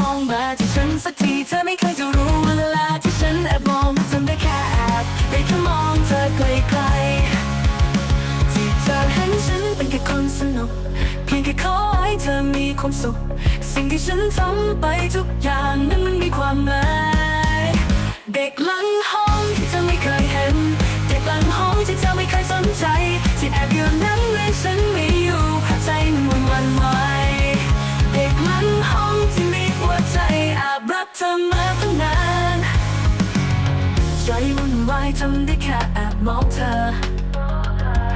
มองมาที่ฉันสักทีเธอไม่เคยจะรู้เวลาที่ฉันแอบมองจำได้แค่แอบได้แค่มองเธอไกลๆที่เธอเห็นฉันเป็นแค่คนสนุก เพียงแค่ขอให้เธอมีความสุข สิ่งที่ฉันทำไปทุกอย่างนั้นมันมีความหมาย ทำได้แค่แอบมองเธอ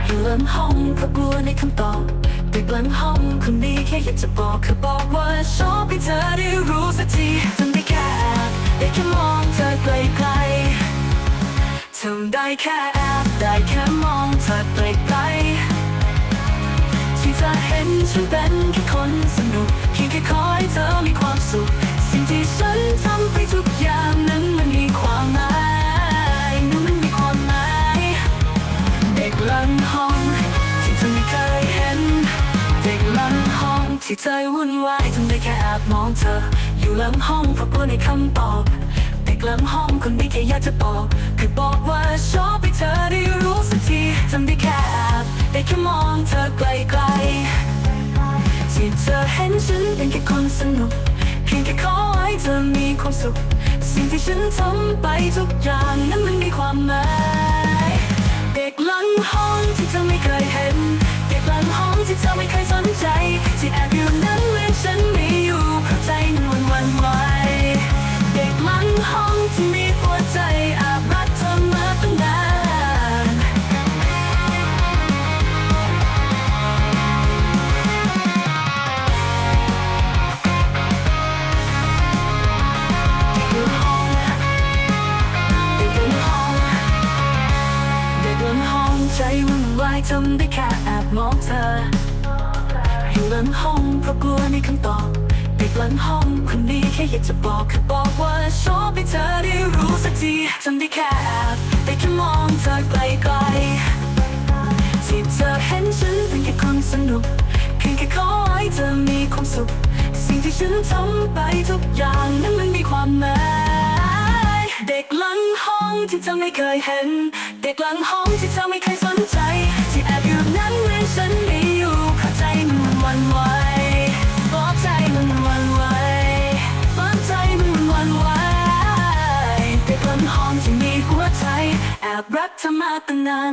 อยู่หลังห้องเพราะกลัวในคำตอบเด็กหลังห้องคนนี้แค่อยากจะบอกคือบอกว่าชอบให้เธอได้รู้สักทีทำได้แค่แอบได้แค่มองเธอไกลๆทำได้แค่แอบได้แค่มองเธอไกลๆที่จะเห็นฉันเป็นแค่คนสนุกเพียงแค่ขอให้เธอมีความสุข ที่ใจวุ่นวายทำได้แค่แอบมองเธอ อยู่หลังห้องเพราะกลัวในคำตอบเด็กหลังห้องคนนี้แค่อยากจะบอกคือบอกว่าชอบให้เธอได้รู้สักทีทำได้แค่แอบได้แค่มองเธอไกลๆที่เธอเห็นฉันเป็นแค่คนสนุกเพียงแค่ขอให้เธอมีความสุข สิ่งที่ฉันทำไปทุกอย่างนั้นมันมีความหมายเด็กหลังห้องที่เธอไม่เคยเห็น เด็กหลังห้องที่เธอไม่เคยายทำได้แค่แอบมองเธอ อยู่หลังห้องเพราะกลัวในคำตอบเด็กหลังห้องคนนี้แค่อยากจะบอกคือบอกว่าชอบให้เธอได้รู้สักทีทำได้แค่แอบได้แค่มองเธอไกลๆที่เธอเห็นฉันเป็นแค่คนสนุกเพียงแค่ขอให้เธอมีความสุข สิ่งที่ฉันทำไปทุกอย่างนั้นมันมีความหมายเด็กหลังห้องที่เธอไม่เคยเห็น เด็กหลังห้องที่เธอไม่เคยากรักเธอมาตั้งนาน